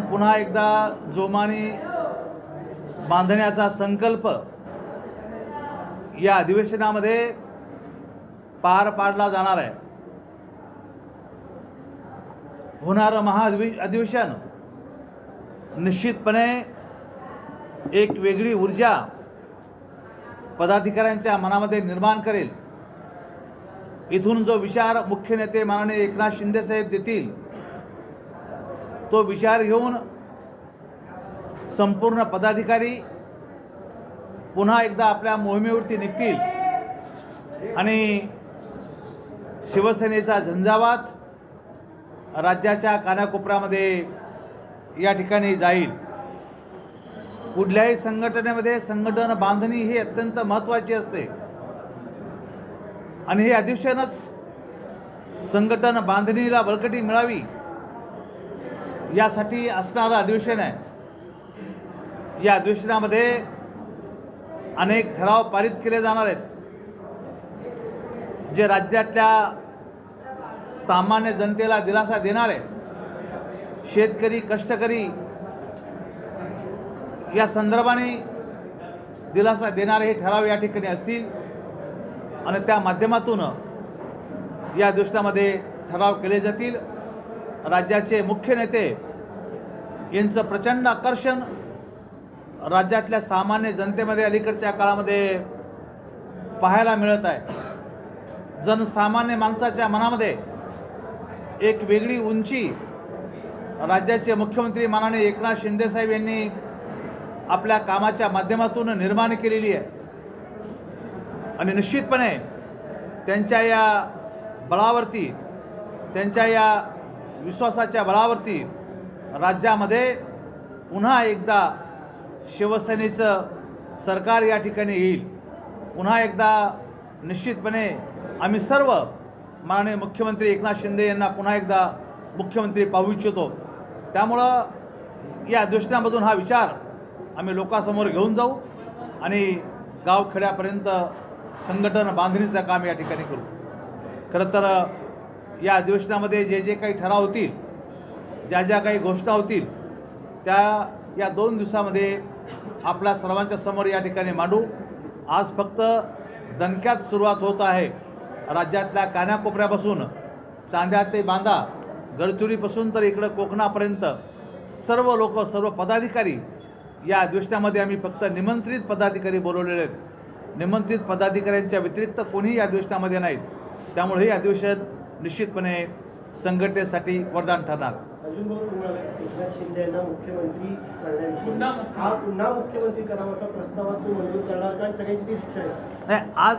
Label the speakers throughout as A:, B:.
A: पुन्हा एकदा जोमाने बांधण्याचा संकल्प या अधिवेशनामध्ये पार पाडला जाणार आहे. होणारं महाअधिवे अधिवेशन. निश्चितपणे एक वेगळी ऊर्जा पदाधिकाऱ्यांच्या मनामध्ये निर्माण करेल. इथून जो विचार मुख्य नेते माननीय एकनाथ शिंदे साहेब देतील तो विचार घेऊन संपूर्ण पदाधिकारी पुन्हा एकदा आपल्या मोहिमेवरती निघतील. आणि शिवसेनेचा झंझावात राज्याच्या कानाकोपऱ्यामध्ये या ठिकाणी जाईल. कुठल्याही संघटनेमध्ये संघटन बांधणी ही अत्यंत महत्त्वाची असते. आणि हे अधिवेशनच संघटन बांधणीला बळकटी मिळावी. यासाठी असणारं अधिवेशन आहे. या अधिवेशनामध्ये अनेक ठराव पारित केले जाणार आहेत. जे राज्यातल्या सामान्य जनतेला दिलासा देणार आहे. शेतकरी कष्टकरी या संदर्भाने दिलासा देणारे हे ठराव या ठिकाणी असतील. आणि त्या माध्यमातून या दृष्टामध्ये ठराव केले जातील. राज्याचे मुख्य नेते यांचं प्रचंड आकर्षण राज्यातल्या सामान्य जनतेमध्ये अलीकडच्या काळामध्ये पाहायला मिळत आहे. जनसामान्य माणसाच्या मनामध्ये एक वेगळी उंची राज्याचे मुख्यमंत्री मानाने एकनाथ शिंदेसाहेब यांनी आपल्या कामाच्या माध्यमातून निर्माण केलेली आहे. आणि निश्चितपणे त्यांच्या या बळावरती त्यांच्या या विश्वासाच्या बळावरती राज्यामध्ये पुन्हा एकदा शिवसेनेचं सरकार या ठिकाणी येईल. पुन्हा एकदा निश्चितपणे आम्ही सर्व माननीय मुख्यमंत्री एकनाथ शिंदे यांना पुन्हा एकदा मुख्यमंत्री पाहू इच्छितो. त्यामुळं या अधिवेशनामधून हा विचार आम्ही लोकांसमोर घेऊन जाऊ आणि गावखेड्यापर्यंत संघटन बांधणीचं काम या ठिकाणी करू. खरं तर या अधिवेशनामध्ये जे जे काही ठराव होतील ज्या ज्या काही घोषणा होतील त्या या दोन दिवसामध्ये आपल्या सर्वांच्या समोर या ठिकाणी मांडू. आज फक्त दणक्यात सुरुवात होत आहे. राज्यातल्या कानाकोपऱ्यापासून चांद्या ते बांदा गडचिरोलीपासून तर इकडं कोकणापर्यंत सर्व लोक सर्व पदाधिकारी या अधिवेशनामध्ये आम्ही फक्त निमंत्रित पदाधिकारी बोलवलेले आहेत. निमंत्रित पदाधिकाऱ्यांच्या व्यतिरिक्त कोणीही या अधिवेशनामध्ये नाहीत. त्यामुळे हे अधिवेशन निश्चितपणे संघटनेसाठी वरदान ठरणार.
B: अजून बरोबर म्हणाले एकनाथ शिंदे यांना मुख्यमंत्री करण्याविषयी.
C: पुन्हा
B: हा पुन्हा मुख्यमंत्री करावा असा प्रस्ताव तो मंजूर करणार कारण सगळ्यांची ती इच्छा आहे.
A: नाही आज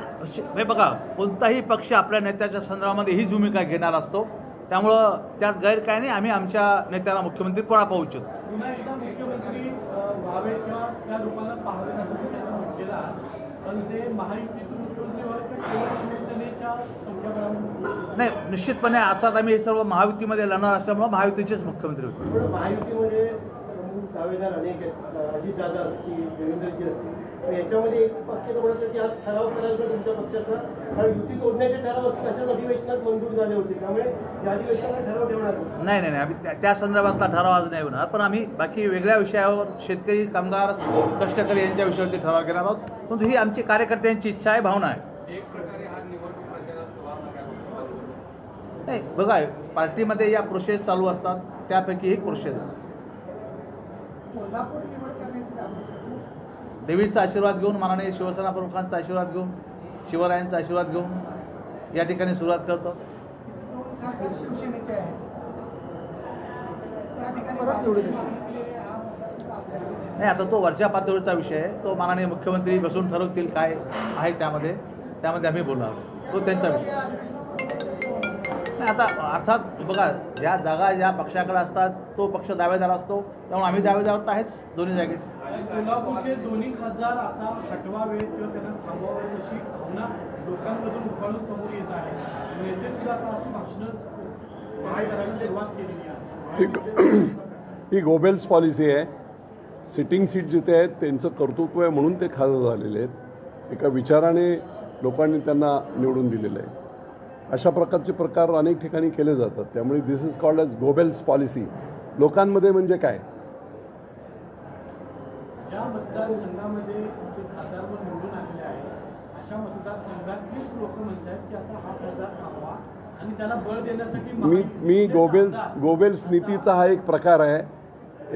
A: हे बघा कोणताही पक्ष आपल्या नेत्याच्या संदर्भामध्ये हीच भूमिका घेणार असतो. त्यामुळं त्यात गैर काय नाही. आम्ही आमच्या नेत्याला मुख्यमंत्री पुन्हा पाहू इच्छितो.
C: पुन्हा एकदा मुख्यमंत्री अ, व्हावे किंवा त्या लोकांना पाहावे असं मी त्यांना म्हटलेलं आहे. पण ते महायुतीतून मुख्यमंत्री व्हावे का? केवळ शिवसेनेच्या संख्याबळावर
A: नाही निश्चितपणे अर्थात आम्ही हे सर्व महायुतीमध्ये लढणार असल्यामुळं महायुतीचेच मुख्यमंत्री होते.
B: महायुतीमध्ये दावेदार अनेक आहेत. अजितदादा असतील देवेंद्रजी असतील. याच्यामध्ये एक पक्ष की आज ठराव करायचा तुमच्या पक्षाचा? कारण युती तोडण्याचे ठराव अधिवेशनात मंजूर झाले होते. त्यामुळे या अधिवेशनाला ठराव ठेवणार नाही.
A: नाही नाही नाही. आम्ही त्या- त्या संदर्भातला ठराव आज नाही होणार. पण आम्ही बाकी वेगळ्या विषयावर शेतकरी कामगार कष्टकरी यांच्या विषयावरती ठराव घेणार आहोत. परंतु ही आमची कार्यकर्त्यांची इच्छा आहे भावना आहे. नाही. बघा पार्टीमध्ये या प्रोसेस चालू असतात त्यापैकी एक प्रोसेस आहे. देवीचा आशीर्वाद घेऊन माननीय शिवसेना प्रमुखांचा आशीर्वाद घेऊन शिवरायांचा आशीर्वाद घेऊन या ठिकाणी सुरुवात करतो. नाही आता तो वरच्या पातळीचा विषय आहे. तो माननीय मुख्यमंत्री बसून ठरवतील काय आहे त्यामध्ये. त्यामध्ये आम्ही बोलणार आहोत. तो त्यांचा विषय आता अर्थात बघा ज्या जागा ज्या पक्षाकडे असतात तो पक्ष दावेदार असतो त्यामुळे आम्ही दावेदार तर आहेच दोन्ही जागेचे.
C: कोल्हापूरचे दोन्ही खासदार आता हटवावे किंवा त्यांना थांबवावे अशी भावना लोकांमधून उफाळून समोर येत आहे. नेते सुद्धा आता अशी भाषणं करायला सुरुवात केलेली आहे.
D: ही गोबेल्स पॉलिसी आहे. सिटिंग सीट जिथे आहेत त्यांचं कर्तृत्व आहे म्हणून ते खासदार झालेले आहेत. एका विचाराने लोकांनी त्यांना निवडून दिलेलं आहे. अशा प्रकारचे प्रकार अनेक ठिकाणी केले जातात. त्यामुळे this is called as Goebbels policy लोकांमध्ये म्हणजे काय? मी मी गोबेल्स गोबेल्स नीतीचा हा एक प्रकार आहे.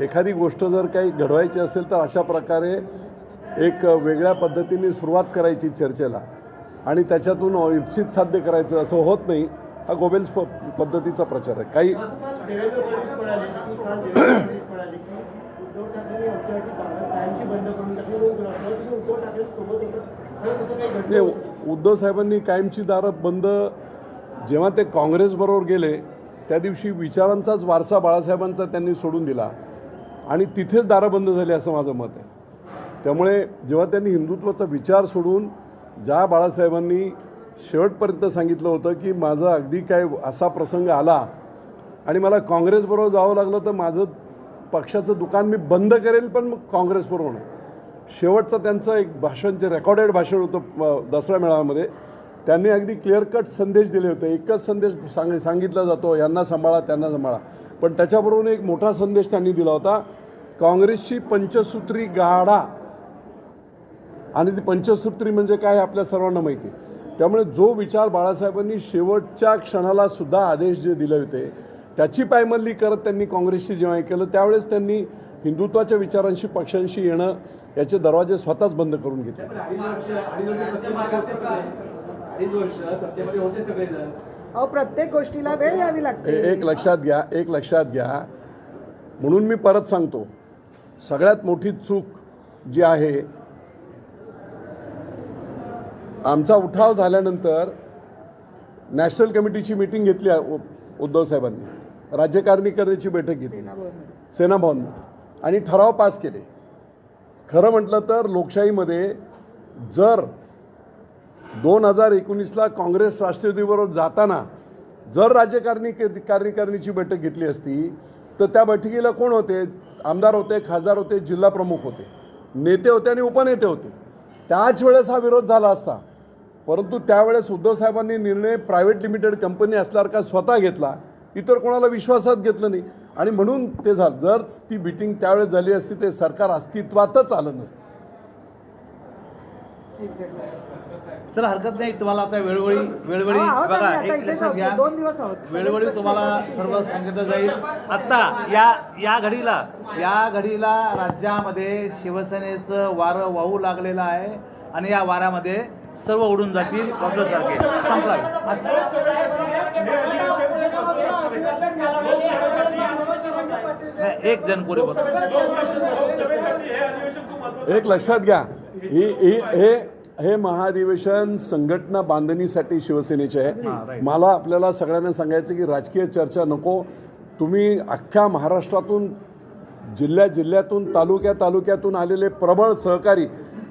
D: एखादी गोष्ट जर काही घडवायची असेल तर अशा प्रकारे एक वेगळ्या पद्धतीने सुरुवात करायची चर्चेला. आणि त्याच्यातून इप्सित साध्य करायचं असं होत नाही. हा गोबेल्स प पद्धतीचा प्रचार आहे. काही
B: कायमची उद्धव
D: साहेबांनी कायमची दारं बंद जेव्हा ते काँग्रेसबरोबर गेले त्या दिवशी विचारांचाच वारसा बाळासाहेबांचा त्यांनी सोडून दिला. आणि तिथेच दारं बंद झाली असं माझं मत आहे. त्यामुळे जेव्हा त्यांनी हिंदुत्वाचा विचार सोडून ज्या बाळासाहेबांनी शेवटपर्यंत सांगितलं होतं की माझा अगदी काय असा प्रसंग आला आणि मला काँग्रेसबरोबर जावं लागलं तर माझं पक्षाचं दुकान मी बंद करेल पण मग काँग्रेसबरोबर शेवटचं त्यांचं एक भाषण जे रेकॉर्डेड भाषण होतं दसरा मेळाव्यामध्ये त्यांनी अगदी क्लिअर कट संदेश दिले होते. एकच संदेश सांग सांगितला जातो यांना सांभाळा त्यांना सांभाळा. पण त्याच्याबरोबर एक मोठा संदेश त्यांनी दिला होता काँग्रेसची पंचसूत्री गाडा आणि ती पंचसूत्री म्हणजे काय हे आपल्या सर्वांना माहिती आहे. त्यामुळे जो विचार बाळासाहेबांनी शेवटच्या क्षणाला सुद्धा आदेश जे दिले होते त्याची पायमल्ली करत त्यांनी काँग्रेसशी जेव्हा केलं त्यावेळेस त्यांनी हिंदुत्वाच्या विचारांशी पक्षांशी येणं याचे दरवाजे स्वतःच बंद करून घेतले.
E: प्रत्येक गोष्टीला वेळ द्यावी लागते.
D: एक लक्षात घ्या एक लक्षात घ्या. म्हणून मी परत सांगतो सगळ्यात मोठी चूक जी आहे आमचा उठाव झाल्यानंतर नॅशनल कमिटीची मिटिंग घेतली उद्धव साहेबांनी. राज्यकारिणी करण्याची बैठक घेतली. सेना भवनमध्ये आणि ठराव पास केले. खरं म्हटलं तर लोकशाहीमध्ये जर दोन हजार एकोणीसला काँग्रेस राष्ट्रवादीबरोबर जाताना जर राज्यकारिणी कार्यकारिणीची बैठक घेतली असती तर त्या बैठकीला कोण होते? आमदार होते खासदार होते जिल्हा प्रमुख होते. नेते होते आणि उपनेते होते. त्याच वेळेस हा विरोध झाला असता. परंतु त्यावेळेस उद्धव साहेबांनी निर्णय प्रायव्हेट लिमिटेड कंपनी असल्यासारखा स्वतः घेतला? इतर कोणाला विश्वासात घेतलं नाही. आणि म्हणून ते झालं. जर ती मिटिंग त्यावेळेस झाली असती ते सरकार अस्तित्वातच आलं नसतं.
A: चला हरकत नाही. तुम्हाला आता वेळोवेळी वेळोवेळी बघा एक लक्षात. घ्या.
E: दोन दिवस आहोत.
A: वेळोवेळी तुम्हाला सर्व सांगितलं जाईल. आता या या घडीला या घडीला राज्यामध्ये शिवसेनेचं वारं वाहू लागलेलं आहे. आणि या वाऱ्यामध्ये सर्व उडून जातील सारखे संपला. एक जण
C: महत्वाचं
D: एक लक्षात घ्या ही ही हे हे महाधिवेशन संघटना बांधणीसाठी शिवसेनेचे आहे. मला आपल्याला सगळ्यांना सांगायचं की राजकीय चर्चा नको. तुम्ही अख्ख्या महाराष्ट्रातून जिल्ह्या जिल्ह्यातून तालुक्या तालुक्यातून आलेले प्रबळ सहकारी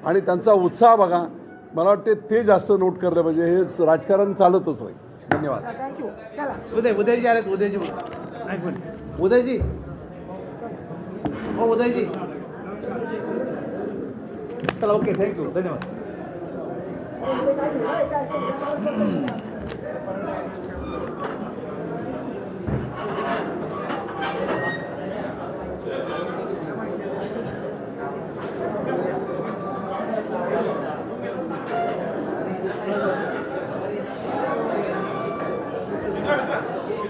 D: आणि त्यांचा उत्साह बघा. मला वाटते ते जास्त नोट करलं पाहिजे. हे राजकारण चालतच नाही धन्यवाद.
A: उदय उदयजी आलेत. उदयजी उदयजी. हो उदयजी. चला ओके थँक्यू धन्यवाद.